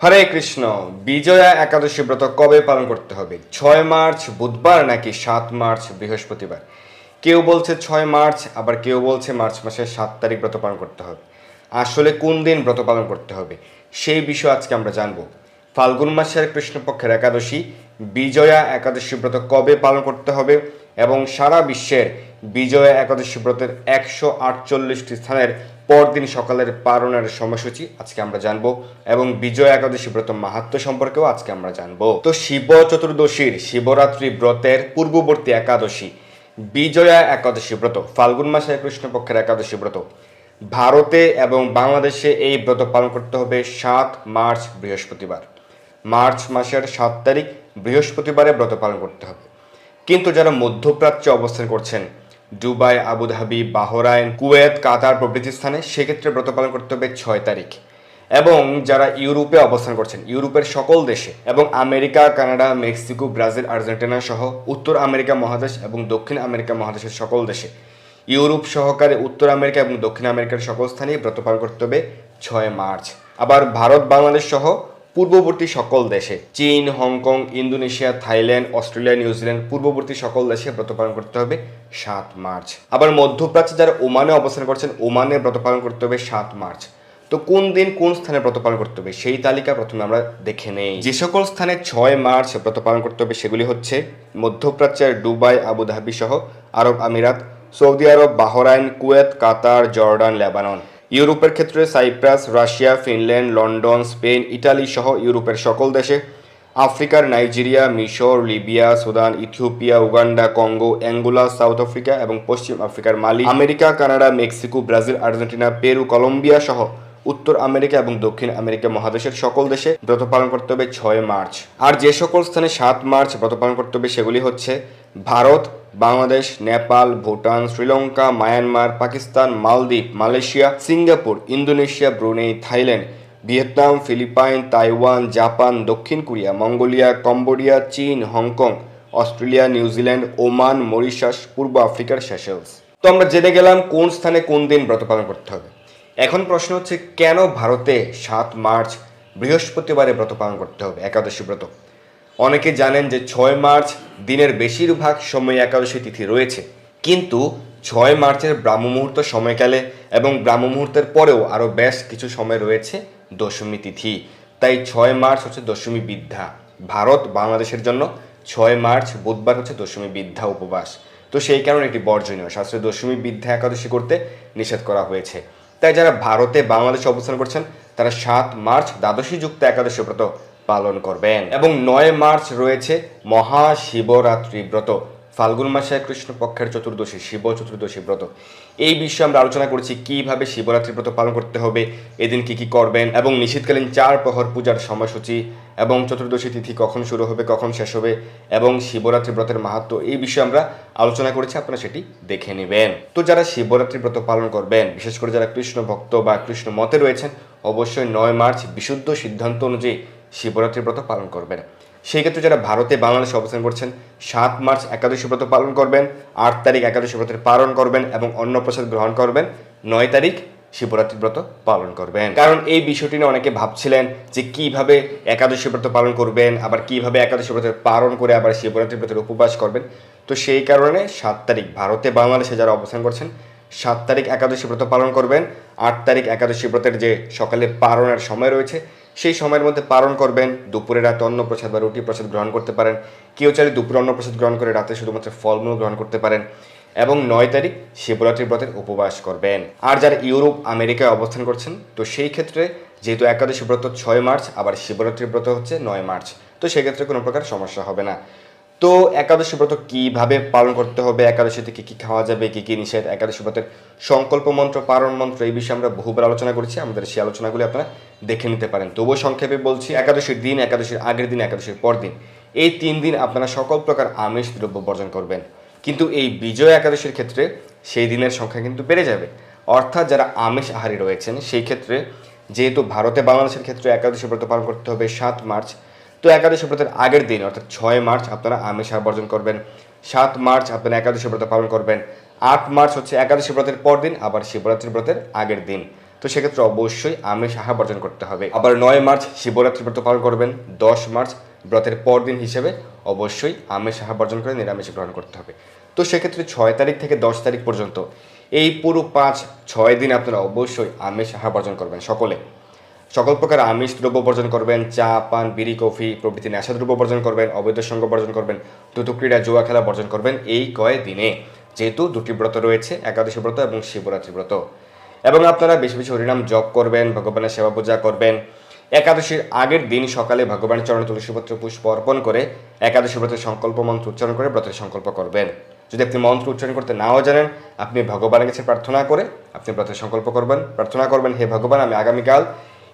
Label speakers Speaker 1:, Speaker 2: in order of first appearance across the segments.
Speaker 1: হরে কৃষ্ণ, বিজয়া একাদশী ব্রত কবে পালন করতে হবে? ছয় মার্চ বুধবার নাকি সাত মার্চ বৃহস্পতিবার? কেউ বলছে ছয় মার্চ, আবার কেউ বলছে মার্চ মাসের সাত তারিখ ব্রত পালন করতে হবে। আসলে কোন দিন ব্রত পালন করতে হবে, সেই বিষয় আজকে আমরা জানব। ফাল্গুন মাসের কৃষ্ণপক্ষের একাদশী, বিজয়া একাদশী ব্রত কবে পালন করতে হবে এবং সারা বিশ্বের বিজয়া একাদশী ব্রতের একশো আটচল্লিশটি স্থানের পরদিন সকালের পালনের সময়সূচি আজকে আমরা জানব, এবং বিজয়া একাদশী ব্রত মাহাত্ম সম্পর্কেও আজকে আমরা জানব। তো শিব চতুর্দশীর শিবরাত্রি ব্রতের পূর্ববর্তী একাদশী, বিজয়া একাদশী ব্রত, ফাল্গুন মাসের কৃষ্ণপক্ষের একাদশী ব্রত, ভারতে এবং বাংলাদেশে এই ব্রত পালন করতে হবে সাত মার্চ, বৃহস্পতিবার। মার্চ মাসের সাত তারিখ, বৃহস্পতিবারে ব্রত পালন করতে হবে। কিন্তু যারা মধ্যপ্রাচ্যে অবস্থান করছেন Dubai, Abu Dhabi, Bahrain, Kuwait, Qatar প্রভৃতি স্থানে সেক্ষেত্রে ব্রত পালন করতে হবে ছয় তারিখ। এবং যারা ইউরোপে অবস্থান করছেন, ইউরোপের সকল দেশে এবং America, Canada, Mexico, Brazil, Argentina সহ উত্তর আমেরিকা মহাদেশ এবং দক্ষিণ আমেরিকা মহাদেশের সকল দেশে ইউরোপ সহকারে উত্তর আমেরিকা এবং দক্ষিণ আমেরিকার সকল স্থানেই ব্রত পালন করতে হবে ছয় মার্চ। আবার ভারত, বাংলাদেশ সহ পূর্ববর্তী সকল দেশে, চীন Hong Kong Indonesia, Thailand, Australia, New Zealand, পূর্ববর্তী সকল দেশে ব্রত পালন করতে হবে সাত মার্চ। আবার মধ্যপ্রাচ্যে যারা ওমানে অবস্থান করছেন, ওমানে ব্রত পালন করতে হবে সাত মার্চ। তো কোন দিন কোন স্থানে ব্রত পালন করতে হবে সেই তালিকা প্রথমে আমরা দেখে নেই। যে সকল স্থানে ছয় মার্চ ব্রত পালন করতে হবে সেগুলি হচ্ছে মধ্যপ্রাচ্যের দুবাই, আবুধাবি সহ আরব আমিরাত, সৌদি আরব, Bahrain, Kuwait, Qatar, Jordan, Lebanon. ইউরোপের ক্ষেত্রে Cyprus, Russia, Finland, London, Spain Italy সহ ইউরোপের সকল দেশে, আফ্রিকার নাইজেরিয়া, মিশর, Libya, Sudan, Ethiopia, Uganda, Congo, Angola, South Africa এবং পশ্চিম আফ্রিকার Mali, America, Canada, Mexico, Brazil, Argentina, Peru, Colombia সহ উত্তর আমেরিকা এবং দক্ষিণ আমেরিকা মহাদেশের সকল দেশে ব্রত পালন করতে হবে ছয় মার্চ। আর যে সকল স্থানে সাত মার্চ ব্রত পালন করতে হবে সেগুলি হচ্ছে Bharat, Bangladesh, Nepal, Bhutan, Sri Lanka, Myanmar, Pakistan, Maldives, Malaysia, Singapore, Indonesia, Brunei, Thailand, Vietnam, Philippine, Taiwan, Japan, দক্ষিণ কোরিয়া, মঙ্গোলিয়া, কম্বোডিয়া, চীন, Hong Kong, Australia New Zealand Oman, Mauritius, পূর্ব আফ্রিকার সেশেলস। তো আমরা জেনে গেলাম কোন স্থানে কোন দিন ব্রত পালন করতে হবে। এখন প্রশ্ন হচ্ছে, কেন ভারতে সাত মার্চ বৃহস্পতিবারে ব্রত পালন করতে হবে? একাদশী ব্রত। অনেকে জানেন যে ছয় মার্চ দিনের বেশিরভাগ সময় একাদশী তিথি রয়েছে। কিন্তু ছয় মার্চের ব্রাহ্ম মুহূর্ত সময়কালে এবং ব্রাহ্ম মুহূর্তের পরেও আরও বেশ কিছু সময় রয়েছে দশমী তিথি। তাই ছয় মার্চ হচ্ছে দশমী বিদ্যা। ভারত বাংলাদেশের জন্য ছয় মার্চ, বুধবার হচ্ছে দশমী বিদ্যা উপবাস। তো সেই কারণে এটি বর্জনীয়। শাস্ত্রে দশমী বিদ্যা একাদশী করতে নিষেধ করা হয়েছে। তাই যারা ভারতে বাংলাদেশে অবস্থান করছেন, তারা সাত মার্চ দ্বাদশী যুক্ত একাদশী ব্রত পালন করবেন। এবং নয় মার্চ রয়েছে মহাশিবরাত্রি ব্রত। ফাল্গুন মাসের কৃষ্ণপক্ষের চতুর্দশী, শিব চতুর্দশী ব্রত। এই বিষয়ে আমরা আলোচনা করেছি কীভাবে শিবরাত্রি ব্রত পালন করতে হবে, এদিন কি কি করবেন এবং নিশীতকালীন চার প্রহর পূজার সময়সূচি এবং চতুর্দশী তিথি কখন শুরু হবে, কখন শেষ হবে এবং শিবরাত্রি ব্রতের মাহাত্ম এই বিষয়ে আমরা আলোচনা করেছি, আপনারা সেটি দেখে নেবেন। তো যারা শিবরাত্রি ব্রত পালন করবেন, বিশেষ করে যারা কৃষ্ণ ভক্ত বা কৃষ্ণ মতে রয়েছেন, অবশ্যই নয় মার্চ বিশুদ্ধ সিদ্ধান্ত অনুযায়ী শিবরাত্রি ব্রত পালন করবেন। সেই ক্ষেত্রে যারা ভারতে বাংলাদেশে অবস্থান করছেন, সাত মার্চ একাদশী ব্রত পালন করবেন, আট তারিখ একাদশী ব্রতের পালন করবেন এবং অন্নপ্রসাদ গ্রহণ করবেন, নয় তারিখ শিবরাত্রি ব্রত পালন করবেন। কারণ এই বিষয়টি নিয়ে অনেকে ভাবছিলেন যে কীভাবে একাদশী ব্রত পালন করবেন, আবার কীভাবে একাদশী ব্রতের পালন করে আবার শিবরাত্রি ব্রতের উপবাস করবেন। তো সেই কারণে সাত তারিখ ভারতে বাংলাদেশে যারা অবস্থান করছেন, সাত তারিখ একাদশী ব্রত পালন করবেন, আট তারিখ একাদশী ব্রতের যে সকালে পালনের সময় রয়েছে সেই সময়ের মধ্যে পালন করবেন। দুপুরে রাতে অন্নপ্রসাদ বা রুটি প্রসাদ গ্রহণ করতে পারেন। কেউ চাইলে দুপুরে অন্নপ্রসাদ গ্রহণ করে রাতে শুধুমাত্র ফলমূল গ্রহণ করতে পারেন এবং নয় তারিখ শিবরাত্রি ব্রতের উপবাস করবেন। আর যারা ইউরোপ, আমেরিকায় অবস্থান করছেন, তো সেই ক্ষেত্রে যেহেতু একাদশী ব্রত ছয় মার্চ, আবার শিবরাত্রি ব্রত হচ্ছে নয় মার্চ, তো সেক্ষেত্রে কোনো প্রকার সমস্যা হবে না। তো একাদশী ব্রত কীভাবে পালন করতে হবে? একাদশীতে কি কি খাওয়া যাবে? কি কি নিষেধ? একাদশী ব্রতের সংকল্প মন্ত্র, পারণ মন্ত্র এই বিষয়ে আমরা বহুবার আলোচনা করেছি। আমাদের সেই আলোচনাগুলি আপনারা দেখে নিতে পারেন। তবুও সংক্ষেপে বলছি, একাদশীর দিন, একাদশীর আগের দিন, একাদশীর পর দিন এই তিন দিন আপনারা সকল প্রকার আমিষ দ্রব্য বর্জন করবেন। কিন্তু এই বিজয় একাদশীর ক্ষেত্রে সেই দিনের সংখ্যা কিন্তু বেড়ে যাবে। অর্থাৎ যারা আমিষ আহারী রয়েছেন, সেই ক্ষেত্রে যেহেতু ভারতে বাংলাদেশের ক্ষেত্রে একাদশী ব্রত পালন করতে হবে সাত মার্চ তো একাদশী ব্রতের আগের দিন, অর্থাৎ ছয় মার্চ, আপনারা আমিষ বর্জন করবেন। সাত মার্চ, আপনারা একাদশী ব্রত পালন করবেন। আট মার্চ হচ্ছে একাদশী ব্রতের পর দিন আবার শিবরাত্রি ব্রতের আগের দিন। তো সেক্ষেত্রে অবশ্যই আমিষ আহার বর্জন করতে হবে। আবার নয় মার্চ শিবরাত্রি ব্রত পালন করবেন। দশ মার্চ, ব্রতের পরদিন হিসেবে অবশ্যই আমিষ আহার বর্জন করে নিরামিষ গ্রহণ করতে হবে। তো সেক্ষেত্রে ছয় তারিখ থেকে দশ তারিখ পর্যন্ত, এই পুরো পাঁচ, ছয় দিন আপনারা অবশ্যই আমিষ আহার বর্জন করবেন সকলে। সকল প্রকার আমিষ দ্রব্য বর্জন করবেন, চা, পান, বিড়ি, কফি প্রভৃতি নেশা দ্রব্য বর্জন করবেন, অবৈধ সঙ্গ বর্জন করবেন দ্রুত ক্রীড়া জুয়া খেলা বর্জন করবেন এই কয় দিনে যেহেতু দুটি ব্রত রয়েছে, একাদশী ব্রত এবং শিবরাত্রি ব্রত। এবং আপনারা বেশি বেশি হরিনাম জপ করবেন, ভগবানের সেবা পূজা করবেন। একাদশীর আগের দিন সকালে ভগবানের চরণে তুলসীপত্র পুষ্প অর্পণ করে একাদশী ব্রতের সংকল্প মন্ত্র উচ্চারণ করে ব্রতের সংকল্প করবেন। যদি আপনি মন্ত্র উচ্চারণ করতে নাও জানেন, আপনি ভগবানের কাছে প্রার্থনা করে আপনি ব্রতের সংকল্প করবেন, প্রার্থনা করবেন, হে ভগবান, আমি আগামীকাল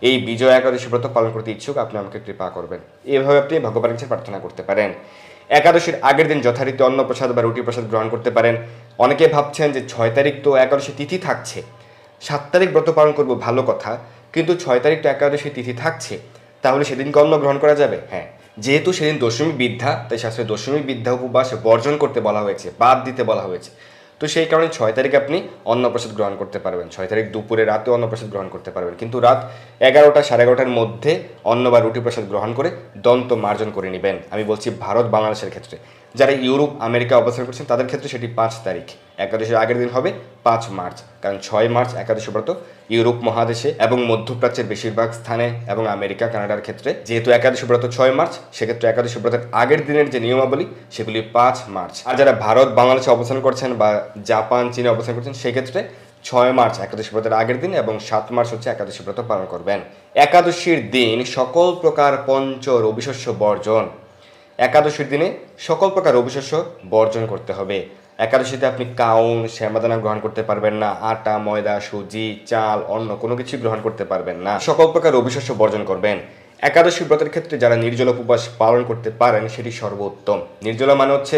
Speaker 1: এই বিজয় একাদশী ব্রত পালন করতে ইচ্ছুক, আপনি আমাকে কৃপা করবেন। এভাবে আপনি ভগবানের কাছে প্রার্থনা করতে পারেন। একাদশীর আগের দিন যথারীতি অন্ন প্রসাদ বা রুটি প্রসাদ গ্রহণ করতে পারেন। অনেকে ভাবছেন যে ছয় তারিখ তো একাদশী তিথি থাকছে। সাত তারিখ ব্রত পালন করব ভালো কথা, কিন্তু ছয় তারিখ তো একাদশী তিথি থাকছে। তাহলে সেদিনকে অন্ন গ্রহণ করা যাবে? হ্যাঁ। যেহেতু সেদিন দশমী বিদ্যা, তাই শাস্ত্রে দশমী বিদ্যা উপবাস বর্জন করতে বলা হয়েছে, বাদ দিতে বলা হয়েছে। তো সেই কারণে ছয় তারিখ আপনি অন্নপ্রসাদ গ্রহণ করতে পারবেন। ছয় তারিখ দুপুরে রাতে অন্নপ্রসাদ গ্রহণ করতে পারবেন। কিন্তু রাত এগারোটা সাড়ে এগারোটার মধ্যে অন্ন বা রুটি প্রসাদ গ্রহণ করে দন্ত মার্জন করে নেবেন। আমি বলছি ভারত বাংলাদেশের ক্ষেত্রে। যারা ইউরোপ, আমেরিকা অবস্থান করছেন, তাদের ক্ষেত্রে সেটি পাঁচ তারিখ। একাদশীর আগের দিন হবে পাঁচ মার্চ, কারণ ছয় মার্চ একাদশী ব্রত ইউরোপ মহাদেশে এবং মধ্যপ্রাচ্যের বেশিরভাগ স্থানে এবং আমেরিকা, কানাডার ক্ষেত্রে। যেহেতু একাদশী ব্রত ছয় মার্চ, সেক্ষেত্রে একাদশী ব্রতের আগের দিনের যে নিয়মাবলী, সেগুলি পাঁচ মার্চ। আর যারা ভারত, বাংলাদেশে অবস্থান করছেন বা জাপান, চীনে অবস্থান করছেন, সেক্ষেত্রে ছয় মার্চ একাদশী ব্রতের আগের দিন এবং সাত মার্চ হচ্ছে একাদশী ব্রত পালন করবেন। একাদশীর দিন সকল প্রকার পঞ্চ রবিশস্য বর্জন। একাদশীর দিনে সকল প্রকার রবিশস্য বর্জন করতে হবে। একাদশীতে আপনি কাউন, শ্যামাদানা গ্রহণ করতে পারবেন না, আটা, ময়দা, সুজি, চাল অন্য কোনো কিছু গ্রহণ করতে পারবেন না। সকল প্রকার রবিশস্য বর্জন করবেন। একাদশী ব্রতের ক্ষেত্রে যারা নির্জল উপবাস পালন করতে পারেন, সেটি সর্বোত্তম। নির্জলা মানে হচ্ছে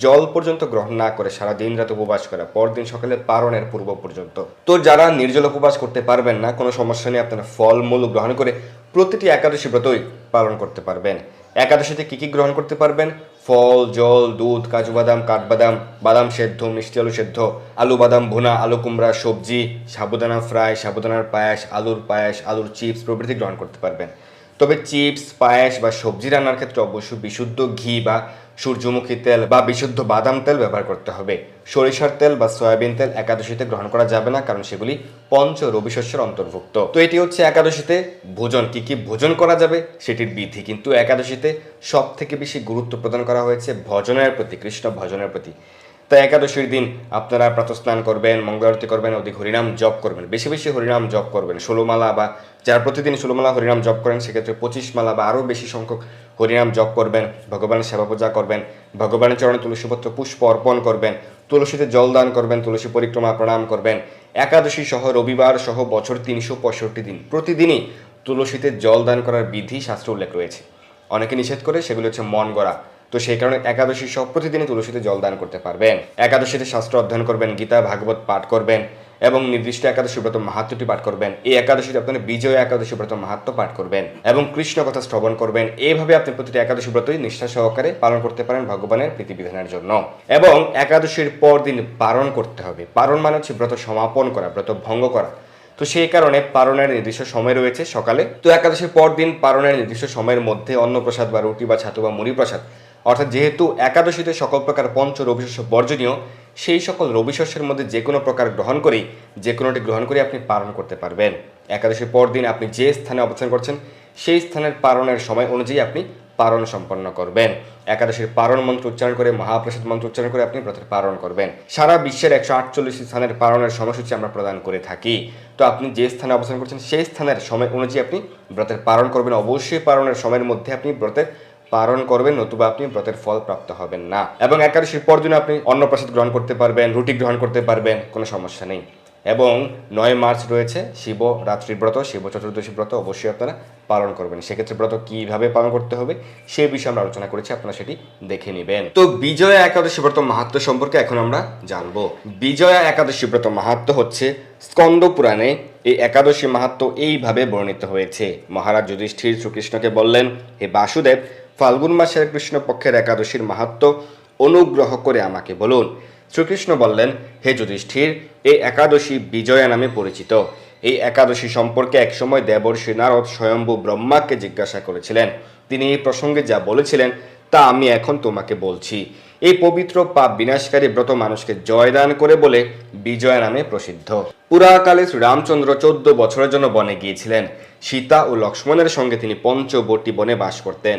Speaker 1: জল পর্যন্ত গ্রহণ না করে সারা দিন রাত উপবাস করা, পরদিন সকালে পারণের পূর্ব পর্যন্ত। তো যারা নির্জল উপবাস করতে পারবেন না, কোনো সমস্যা নেই, আপনারা ফলমূল গ্রহণ করে প্রতিটি একাদশী ব্রতই পালন করতে পারবেন। একাদশীতে কী কী গ্রহণ করতে পারবেন? ফল, জল, দুধ, কাজু বাদাম, কাঠবাদাম, বাদাম সেদ্ধ, মিষ্টি আলু সেদ্ধ, আলু বাদাম ভুনা, আলু কুমড়া, সবজি, সাবুদানা ফ্রাই, সাবুদানার পায়েস, আলুর পায়েস, আলুর চিপস প্রভৃতি গ্রহণ করতে পারবেন। তবে চিপস, পায়েস বা সবজি রান্নার ক্ষেত্রে অবশ্যই বিশুদ্ধ ঘি বা সূর্যমুখী তেল বা বিশুদ্ধ বাদাম তেল ব্যবহার করতে হবে। সরিষার তেল বা সয়াবিন তেল একাদশীতে গ্রহণ করা যাবে না, কারণ সেগুলি পঞ্চ রবিশস্যের অন্তর্ভুক্ত। তো এটি হচ্ছে একাদশীতে ভোজন। কি কি ভোজন করা যাবে সেটির বিধি কিন্তু একাদশীতে সব থেকে বেশি গুরুত্ব প্রদান করা হয়েছে ভজনের প্রতি, কৃষ্ণ ভজনের প্রতি। তাই একাদশীর দিন আপনারা প্রাতস্নান করবেন মঙ্গলারতি করবেন, অধিক হরিনাম জপ করবেন। বেশি বেশি হরিনাম জপ করবেন। ষোলোমালা বা যারা প্রতিদিন ষোলোমালা হরিনাম জপ করেন, সেক্ষেত্রে পঁচিশ মালা বা আরও বেশি সংখ্যক হরিনাম জপ করবেন, ভগবানের সেবা পূজা করবেন, ভগবানের চরণে তুলসীপত্র পুষ্প অর্পণ করবেন, তুলসীতে জল দান করবেন, তুলসী পরিক্রমা প্রণাম করবেন। একাদশী সহ রবিবার সহ বছর তিনশো পঁয়ষট্টি দিন। প্রতিদিনই তুলসীতে জল দান করার বিধি শাস্ত্র উল্লেখ রয়েছে। অনেকে নিষেধ করে সেগুলো হচ্ছে মন গড়া। তো সেই কারণে একাদশী সব প্রতিদিনই তুলসীতে জল দান করতে পারবেন। একাদশীতে শাস্ত্র অধ্যয়ন করবেন, গীতা, ভাগবত পাঠ করবেন। এবং নির্দিষ্ট একাদশী ব্রত মাহাত্মটি পাঠ করবেন। এই একাদশীতে আপনি বিজয় একাদশী ব্রত মাহাত্ম পাঠ করবেন এবং কৃষ্ণ কথা শ্রবণ করবেন। এইভাবে আপনি প্রতিটি একাদশী ব্রতই নিষ্ঠা সহকারে পালন করতে পারেন ভগবানের প্রীতিবিধানের জন্য। এবং একাদশীর পর দিন পালন করতে হবে। পালন মানে হচ্ছে ব্রত সমাপন করা, ব্রত ভঙ্গ করা। তো সেই কারণে পারণের নির্দিষ্ট সময় রয়েছে সকালে। তো একাদশীর পর দিন পারণের নির্দিষ্ট সময়ের মধ্যে অন্নপ্রসাদ বা রুটি বা ছাতু বা মুড়ি প্রসাদ অর্থাৎ যেহেতু একাদশীতে সকল প্রকার পঞ্চ রবিশস্য বর্জনীয় সেই সকল রবিশস্যের মধ্যে যে কোনো প্রকার গ্রহণ করেই, যে কোনোটি গ্রহণ করে আপনি পালন করতে পারবেন। একাদশীর পর দিন আপনি যে স্থানে অবস্থান করছেন, সেই স্থানের পালনের সময় অনুযায়ী আপনি পারণ সম্পন্ন করবেন। একাদশীর পারণ মন্ত্র উচ্চারণ করে, মহাপ্রসাদ মন্ত্র উচ্চারণ করে আপনি ব্রতের পালন করবেন। সারা বিশ্বের একশো আটচল্লিশ স্থানের পালনের সময়সূচি আমরা প্রদান করে থাকি। তো আপনি যে স্থানে অবস্থান করছেন, সেই স্থানের সময় অনুযায়ী আপনি ব্রতের পালন করবেন। অবশ্যই পালনের সময়ের মধ্যে আপনি ব্রতের পালন করবেন, নতুবা আপনি ব্রতের ফল প্রাপ্ত হবেন না। এবং একাদশীর পর দিন আপনি অন্নপ্রসাদ গ্রহণ করতে পারবেন, রুটি গ্রহণ করতে পারবেন, কোনো সমস্যা নেই। এবং নয় মার্চ রয়েছে শিব রাত্রি ব্রত, শিব চতুর্দশী ব্রত অবশ্যই আপনারা পালন করবেন। সেক্ষেত্রে ব্রত কীভাবে পালন করতে হবে, সে বিষয়ে আমরা আলোচনা করেছি, আপনারা সেটি দেখে নেবেন। তো বিজয়া একাদশী ব্রত মাহাত্ম সম্পর্কে এখন আমরা জানব। বিজয়া একাদশী ব্রত মাহাত্ম হচ্ছে স্কন্দ পুরাণে এই একাদশী মাহাত্ম এইভাবে বর্ণিত হয়েছে। মহারাজ যুধিষ্ঠির শ্রীকৃষ্ণকে বললেন, হে বাসুদেব ফাল্গুন মাসের কৃষ্ণপক্ষের একাদশীর মাহাত্ম অনুগ্রহ করে আমাকে বলুন। শ্রীকৃষ্ণ বললেন, হে যুধিষ্ঠির এই একাদশী বিজয়া নামে পরিচিত। এই একাদশী সম্পর্কে একসময় দেবর্ষী নারদ স্বয়ম্ভু ব্রহ্মাকে জিজ্ঞাসা করেছিলেন। তিনি এই প্রসঙ্গে যা বলেছিলেন, তা আমি এখন তোমাকে বলছি। এই পবিত্র পাপ বিনাশকারী ব্রত মানুষকে জয়দান করে বলে বিজয় নামে প্রসিদ্ধ। পুরাকালে শ্রীরামচন্দ্র চোদ্দ বছরের জন্য বনে গিয়েছিলেন। সীতা ও লক্ষ্মণের সঙ্গে তিনি পঞ্চবটি বনে বাস করতেন।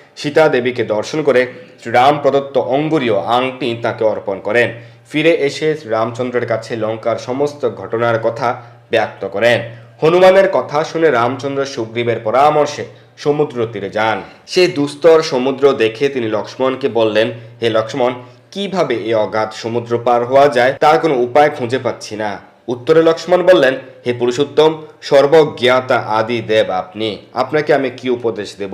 Speaker 1: সীতা দেবীকে দর্শন করে শ্রীরাম প্রদত্ত অঙ্গুরীয় আংটি তাকে অর্পণ করেন। ফিরে এসে রামচন্দ্রের কাছে লঙ্কার সমস্ত ঘটনার কথা ব্যক্ত করেন। হনুমানের কথা শুনে রামচন্দ্র সুগ্রীবের পরামর্শে সমুদ্র তীরে যান। সেই দুস্তর সমুদ্র দেখে তিনি লক্ষ্মণকে বললেন, হে লক্ষ্মণ, কীভাবে এই অগাধ সমুদ্র পার হওয়া যায় তার কোনো উপায় খুঁজে পাচ্ছি না? উত্তরে লক্ষ্মণ বললেন, হে পুরুষোত্তম, সর্বজ্ঞাতা আদি দেব আপনি। আপনাকে আমি কি উপদেশ দেব?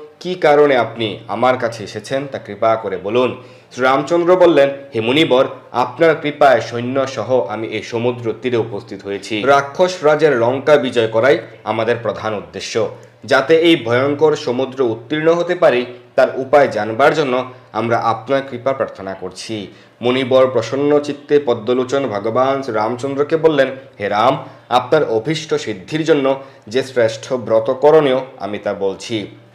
Speaker 1: কি কারণে আপনি আমার কাছে এসেছেন, তা কৃপা করে বলুন। শ্রীরামচন্দ্র বললেন, হে মুনিবর, আপনার কৃপায় সৈন্য সহ আমি এই সমুদ্র তীরে উপস্থিত হয়েছি। রাক্ষস রাজের লঙ্কা বিজয় করাই আমাদের প্রধান উদ্দেশ্য। যাতে এই ভয়ঙ্কর সমুদ্র উত্তীর্ণ হতে পারি, তার উপায় জানবার জন্য আমরা আপনার কৃপা প্রার্থনা করছি। মুনিবর প্রসন্ন চিত্তে পদ্মলোচন ভগবান রামচন্দ্রকে বললেন, হে রাম, আপনার অভীষ্ট সিদ্ধির জন্য যে শ্রেষ্ঠ ব্রত করণীয় আমি তা বলছি।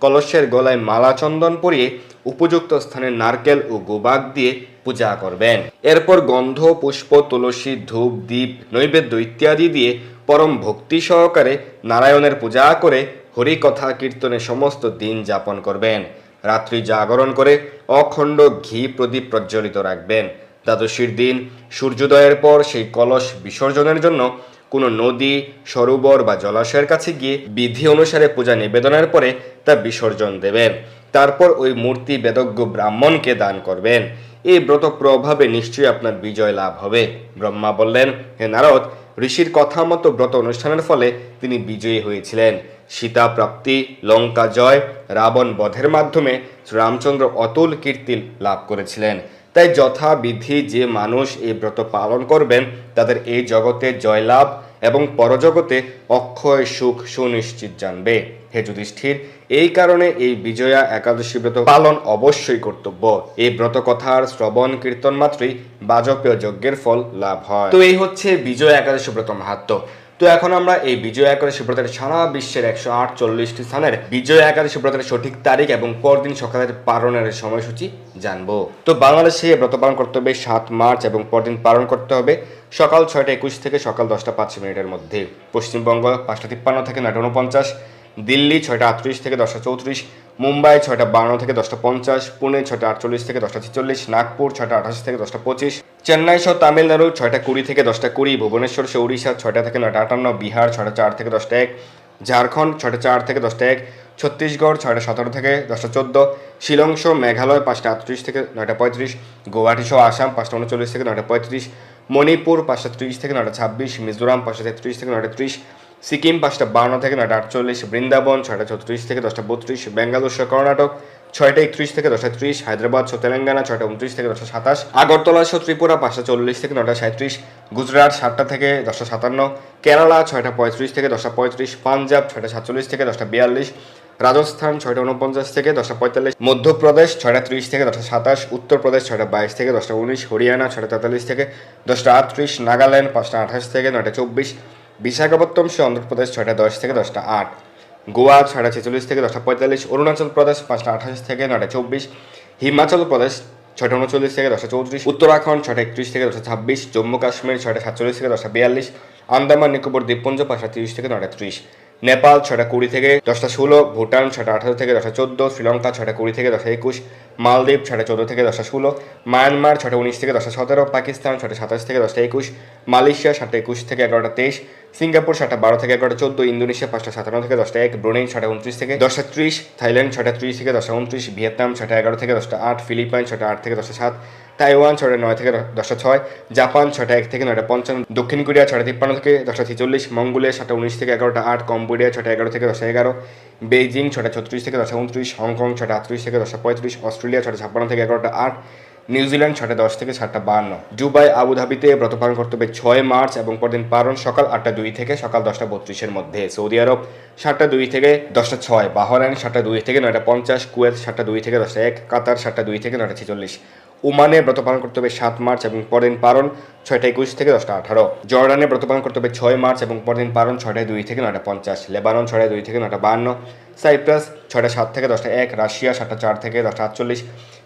Speaker 1: কলসের গলায় মালা চন্দন পরিয়ে উপযুক্ত স্থানে নারকেল ও গোবাক দিয়ে পূজা করবেন। এরপর গন্ধ, পুষ্প, তুলসী, ধূপ দ্বীপ নৈবেদ্য ইত্যাদি দিয়ে পরম ভক্তি সহকারে নারায়ণের পূজা করে হরিকথা কীর্তনে সমস্ত দিন যাপন করবেন। রাত্রি জাগরণ করে অখণ্ড ঘি প্রদীপ প্রজ্বলিত রাখবেন। দ্বাদশীর দিন সূর্যোদয়ের পর সেই কলস বিসর্জনের জন্য কোনো নদী, সরোবর বা জলাশয়ের কাছে গিয়ে বিধি অনুসারে পূজা নিবেদনের পরে তা বিসর্জন দেবেন। তারপর ওই মূর্তি বেদজ্ঞ ব্রাহ্মণকে দান করবেন। এই ব্রত প্রভাবে নিশ্চয়ই আপনার বিজয় লাভ হবে। ব্রহ্মা বললেন, হে নারদ, ঋষির কথা মতো ব্রত অনুষ্ঠানের ফলে তিনি বিজয়ী হয়েছিলেন। সীতা প্রাপ্তি, লঙ্কা জয়, রাবণ বধের মাধ্যমে রামচন্দ্র অতুল কীর্তি লাভ করেছিলেন। তাই যথাবিধি যে মানুষ এই ব্রত পালন করবেন, তাদের এই জগতে জয়লাভ এবং পরজগতে অক্ষয়, সুখ, সুনিশ্চিত জানবে। হে যুধিষ্ঠির, এই কারণে এই বিজয়া একাদশী ব্রত পালন অবশ্যই কর্তব্য। এই ব্রত কথার শ্রবণ, কীর্তন মাত্রই বাজপেয় যজ্ঞের ফল লাভ হয়। তো এই হচ্ছে বিজয়া একাদশী ব্রত মাহাত্ম তো এখন আমরা এই বিজয় একাদশী ব্রতের সারা বিশ্বের একশো আটচল্লিশটি স্থানের বিজয় একাদশী ব্রতের সঠিক তারিখ এবং পরদিন সকালের পালনের সময়সূচি জানব। তো বাংলাদেশে ব্রত পালন করতে হবে সাত মার্চ এবং পরদিন পালন করতে হবে সকাল ছয়টা একুশ থেকে সকাল দশটা পাঁচ মিনিটের মধ্যে। পশ্চিমবঙ্গ পাঁচটা তিপ্পান্ন থেকে নয়টা উনপঞ্চাশ দিল্লি ছয়টা আটত্রিশ থেকে দশটা চৌত্রিশ, মুম্বাই ছয়টা বান্ন থেকে দশটা পঞ্চাশ, পুনে ছয়টা আটচল্লিশ থেকে দশটা ছেচল্লিশ, নাগপুর ছয়টা আঠাশ থেকে দশটা পঁচিশ চেন্নাই সহ তামিলনাড়ু ছয়টা কুড়ি থেকে দশটা কুড়ি, ভুবনেশ্বর সহ উড়িষ্যা ছয়টা থেকে নয়টা আটান্ন, বিহার ছয়টা চার থেকে দশটা এক, ঝাড়খণ্ড ছয়টা চার থেকে দশটা এক, ছত্তিশগড় ছয়টা সতেরো থেকে দশটা চোদ্দ, শিলং সহ মেঘালয় পাঁচটা আটত্রিশ থেকে নয়টা পঁয়ত্রিশ, গুয়াহাটি সহ আসাম পাঁচটা উনচল্লিশ থেকে নয়টা পঁয়ত্রিশ, মণিপুর পাঁচটা ত্রিশ থেকে নয়টা ছাব্বিশ, মিজোরাম পাঁচটা তেত্রিশ থেকে নয়টা ত্রিশ, সিকিম পাঁচটা বান্ন থেকে নয়টা আটচল্লিশ, বৃন্দাবন ছয়টা ছত্রিশ থেকে দশটা বত্রিশ, বেঙ্গালুর সহ কর্ণাটক ছয়টা একত্রিশ থেকে দশটা ত্রিশ হায়দ্রাবাদ সহ তেলেঙ্গানা ছয়টা উনত্রিশ থেকে দশটা সাতাশ আগরতলা সহ ত্রিপুরা পাঁচটা চল্লিশ থেকে নয়টা সাঁত্রিশ গুজরাট সাতটা থেকে দশটা সাতান্ন কেরালা ছয়টা পঁয়ত্রিশ থেকে দশটা পঁয়ত্রিশ পাঞ্জাব ছয়টা সাতচল্লিশ থেকে দশটা বিয়াল্লিশ রাজস্থান ছয়টা উনপঞ্চাশ থেকে দশটা পঁয়তাল্লিশ মধ্যপ্রদেশ ছয়টা ত্রিশ থেকে দশটা সাতাশ উত্তরপ্রদেশ ছয়টা বাইশ থেকে দশটা উনিশ হরিয়ানা ছয়টা তেতাল্লিশ থেকে দশটা আটত্রিশ নাগাল্যান্ড পাঁচটা আঠাশ থেকে নয়টা চব্বিশ বিশাখাপত্তনম সে অন্ধ্রপ্রদেশ ছয়টা দশ থেকে দশটা আট গোয়া, সাড়ে ছেচল্লিশ থেকে দশটা পঁয়তাল্লিশ, অরুণাচল প্রদেশ পাঁচটা আঠাশ থেকে নটা চব্বিশ, হিমাচল প্রদেশ ছয়টা উনচল্লিশ থেকে দশটা চৌত্রিশ, উত্তরাখণ্ড ছটা একত্রিশ থেকে দশটা ছাব্বিশ, জম্মু কাশ্মীর ছয়টা সাতচল্লিশ থেকে দশটা বিয়াল্লিশ, আন্দামান, নিকোবর, দ্বীপপুঞ্জ পাঁচটা তিরিশ থেকে নটা ত্রিশ। নেপাল ছয়টা কুড়ি থেকে দশটা ষোলো ভুটান ছয়টা আঠারো থেকে দশটা চোদ্দ শ্রীলঙ্কা ছয়টা কুড়ি থেকে দশটা একুশ মালদ্বীপ ছয়টা চোদ্দ থেকে দশটা ষোলো মায়ানমার ছয়টা উনিশ থেকে দশটা সতেরো পাকিস্তান ছটা সাতাশ থেকে দশটা একুশ মালয়েশিয়া সাতটা একুশ থেকে এগারোটা তেইশ সিঙ্গাপুর সাতটা বারো থেকে এগারোটা চোদ্দ ইন্দোনেশিয়া পাঁচটা সাতান্ন থেকে দশটা এক ব্রুনেই ছয়টা উনত্রিশ থেকে দশটা ত্রিশ থাইল্যান্ড ছয়টা ত্রিশ থেকে দশটা উনত্রিশ ভিয়েতনাম ছয়টা এগারো থেকে দশটা আট ফিলিপাইন ছয়টা আট থেকে দশটা সাত তাইওয়ান ছটা নয় থেকে দশটা ছয়, জাপান ছটা এক থেকে নয়টা পঞ্চান্ন, দক্ষিণ কোরিয়া ছটা তিপ্পান্ন থেকে দশটা ছেচল্লিশ, মঙ্গোলিয়া সাতটা উনিশ থেকে এগারোটা আট, কম্বোডিয়া ছটা এগারো থেকে দশটা এগারো, বেইজিং ছটা ছত্রিশ থেকে দশটা উনত্রিশ, হংকং ছটা আটত্রিশ থেকে দশটা পঁয়ত্রিশ, অস্ট্রেলিয়া ছটা ছাপ্পান্ন থেকে এগারোটা আট, নিউজিল্যান্ড ছয়টা দশ থেকে সাতটা বান্ন। দুবাই, আবুধাবিতে ব্রত পালন করতে হবে ছয় মার্চ এবং পরদিন পালন সকাল আটটা দুই থেকে সকাল দশটা বত্রিশের মধ্যে। সৌদি আরব, সাতটা দুই থেকে দশটা ছয়, বাহরাইন সাতটা দুই থেকে নয়টা পঞ্চাশ, কুয়েত সাতটা দুই থেকে দশটা এক, কাতার সাতটা দুই থেকে নয়টা ছেচল্লিশ। ওমানে ব্রত পালন করতে হবে সাত মার্চ এবং পরদিন পালন ছয়টা একুশ থেকে দশটা আঠারো। জর্ডানে ব্রত পালন করতে হবে ছয় মার্চ এবং পরদিন পালন ছয়টায় দুই থেকে নয়টা পঞ্চাশ। লেবানন ছয়টায় দুই থেকে নয়টা বান্ন। সাইপ্রাস ছয়টা সাত থেকে দশটা এক। রাশিয়া সাতটা চার থেকে দশটা আটচল্লিশ।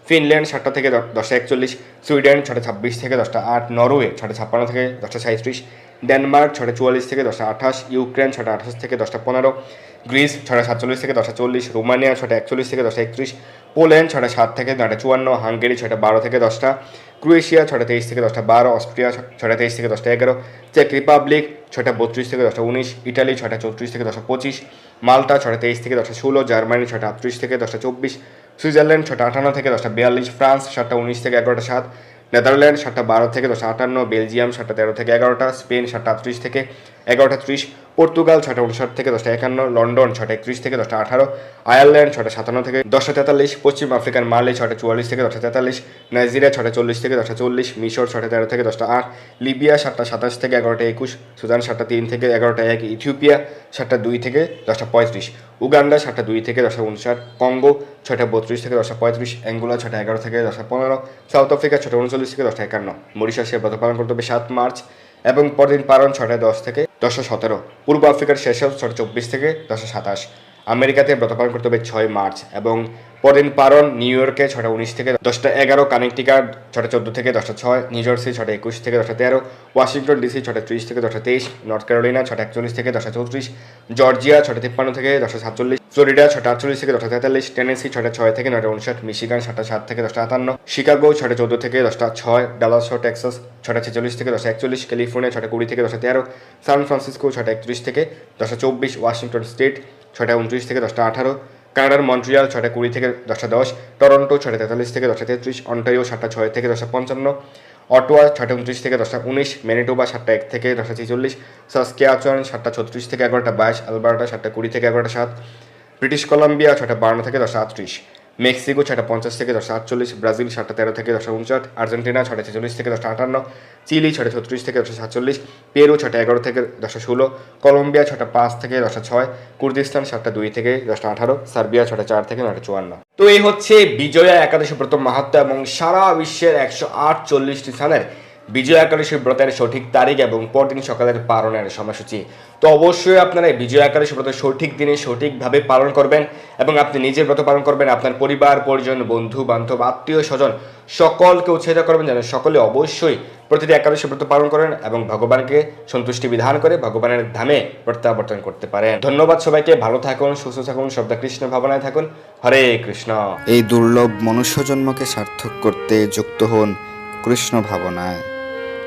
Speaker 1: ফিনল্যান্ড সাতটা থেকে দশটা একচল্লিশ সুইডেন ছটা ছাব্বিশ থেকে দশটা আট নরওয়ে ছটা ছাপ্পান্ন থেকে দশটা সাঁত্রিশ ডেনমার্ক ছটা চুয়াল্লিশ থেকে দশটা আঠাশ ইউক্রেন ছটা আঠাশ থেকে দশটা পনেরো গ্রিস ছটা সাতচল্লিশ থেকে দশটা চল্লিশ রোমানিয়া ছটা একচল্লিশ থেকে দশটা একত্রিশ পোল্যান্ড ছটা সাত থেকে নয়টা চুয়ান্ন হাঙ্গেরি ছটা বারো থেকে দশটা ক্রোয়েশিয়া ছটা তেইশ থেকে দশটা বারো অস্ট্রিয়া ছটা তেইশ থেকে দশটা এগারো চেক রিপাবলিক ছটা বত্রিশ থেকে দশটা উনিশ ইটালি ছটা চৌত্রিশ থেকে দশটা পঁচিশ মাল্টা ছটা তেইশ থেকে দশটা ষোলো জার্মানি ছটা আটত্রিশ থেকে দশটা চব্বিশ সুইজারল্যান্ড ছটা আটান্ন থেকে দশটা বিয়াল্লিশ, ফ্রান্স সাতটা উনিশ থেকে এগারোটা সাত, নেদারল্যান্ড সাতটা বারো থেকে দশটা আটান্ন, বেলজিয়াম সাতটা তেরো থেকে এগারোটা, স্পেন সাতটা আটত্রিশ থেকে এগারোটা ত্রিশ পর্তুগাল ছটা উনষাট থেকে দশটা একান্ন লন্ডন ছটা একত্রিশ থেকে দশটা আঠারো আয়ারল্যান্ড ছটা সাতান্ন থেকে দশটা তেতাল্লিশ পশ্চিম আফ্রিকার মালে ছটা চুয়াল্লিশ থেকে দশটা তেতাল্লিশ নাইজেরিয়া ছটা চল্লিশ থেকে দশটা চল্লিশ মিশর ছটা তেরো থেকে দশটা আট লিবিয়া সাতটা সাতাশ থেকে এগারোটা একুশ সুদান সাতটা তিন থেকে এগারোটা এক ইথিওপিয়া সাতটা দুই থেকে দশটা পঁয়ত্রিশ উগান্ডা সাতটা দুই থেকে দশটা উনষাট কঙ্গো ছটা বত্রিশ থেকে দশটা পঁয়ত্রিশ অ্যাঙ্গোলা ছটা এগারো থেকে দশটা পনেরো সাউথ আফ্রিকা ছটা উনচল্লিশ থেকে দশটা একান্ন মরিশাসে ব্রত পালন করতে হবে সাত মার্চ এবং পরদিন পালন ছটায় দশ থেকে দশটা সতেরো, পূর্ব আফ্রিকার শেষ ছটা চব্বিশ থেকে দশশো সাতাশ। আমেরিকাতে ব্রতপালন করতে হবে ছয় মার্চ এবং পরদিন পারন নিউ ইয়র্কে ছটা উনিশ থেকে দশটা এগারো কানেকটিকাট ছটা চোদ্দ থেকে দশটা ছয় নিউ জার্সি ছটা একুশ থেকে দশটা তেরো ওয়াশিংটন ডিসি ছটা ত্রিশ থেকে দশটা তেইশ নর্থ ক্যারোলিনা ছটা একচল্লিশ থেকে দশটা চৌত্রিশ জর্জিয়া ছটা তিপ্পান্ন থেকে দশটা সাতচল্লিশ ফ্লোরিডা ছটা আটচল্লিশ থেকে দশটা তেতাল্লিশ টেনেসি ছটা ছয় থেকে নয়টা উনষাট মিশিগান ছটা সাত থেকে দশটা আটান্ন শিকাগো ছটা চোদ্দ থেকে দশটা ছয় ডালাস টেক্সাস ছটা ছেচল্লিশ থেকে দশটা একচল্লিশ ক্যালিফোর্নিয়া ছটা কুড়ি থেকে দশটা তেরো সান ফ্রান্সিসকো ছটা একত্রিশ থেকে দশটা চব্বিশ ওয়াশিংটন স্টেট ছটা উনত্রিশ থেকে দশটা আঠারো কানাডার মন্ট্রিয়াল ছয়টা কুড়ি থেকে দশটা দশ, টরন্টো ছটা তেতাল্লিশ থেকে দশটা তেত্রিশ, অন্টারিও সাতটা ছয় থেকে দশটা পঞ্চান্ন, অটোয়া ছয়টা উনত্রিশ থেকে দশটা উনিশ ম্যানিটোবা সাতটা এক থেকে দশটা ছেচল্লিশ সাসকিয়াচন সাতটা ছত্রিশ থেকে এগারোটা বাইশ, আলবার্টা সাতটা কুড়ি থেকে এগারোটা সাত, ব্রিটিশ কলাম্বিয়া ছটা বান্ন থেকে দশটা আটত্রিশ। মেক্সিকো ছটা পঞ্চাশ থেকে দশটা আটচল্লিশ, ব্রাজিল সাতটা তেরো থেকে দশটা উনষাট, আর্জেন্টিনা ছটা ছেচল্লিশ থেকে দশটা আটান্ন, চিলি ছটা ছত্রিশ থেকে দশটা সাতচল্লিশ, পেরু ছটা এগারো থেকে দশটা ষোলো, কলম্বিয়া ছটা পাঁচ থেকে দশটা ছয়, কুর্দিস্তান সাতটা দুই থেকে দশটা আঠারো, সার্বিয়া ছটা চার থেকে নটা চুয়ান্ন। তো এই হচ্ছে বিজয়া একাদশী প্রথম মাহাত্ম এবং সারা বিশ্বের একশো আটচল্লিশটি স্থানের বিজয় একাদশী ব্রতের সঠিক তারিখ এবং পরদিন সকালের পালনের সময়সূচি। তো অবশ্যই আপনারা বিজয় একাদশী ব্রত সঠিক দিনে সঠিকভাবে পালন করবেন এবং আপনি নিজের ব্রত পালন করবেন, আপনার পরিবার, পরিজন, বন্ধু, বান্ধব, আত্মীয়, স্বজন, সকলকে উৎসাহিত করবেন যেন সকলে অবশ্যই প্রতিটি একাদশী ব্রত পালন করেন এবং ভগবানকে সন্তুষ্টি বিধান করে ভগবানের ধামে প্রত্যাবর্তন করতে পারেন। ধন্যবাদ সবাইকে, ভালো থাকুন, সুস্থ থাকুন শব্দ কৃষ্ণ ভাবনায় থাকুন। হরে কৃষ্ণ।
Speaker 2: এই দুর্লভ মনুষ্য জন্মকে সার্থক করতে যুক্ত হন কৃষ্ণ ভাবনায়।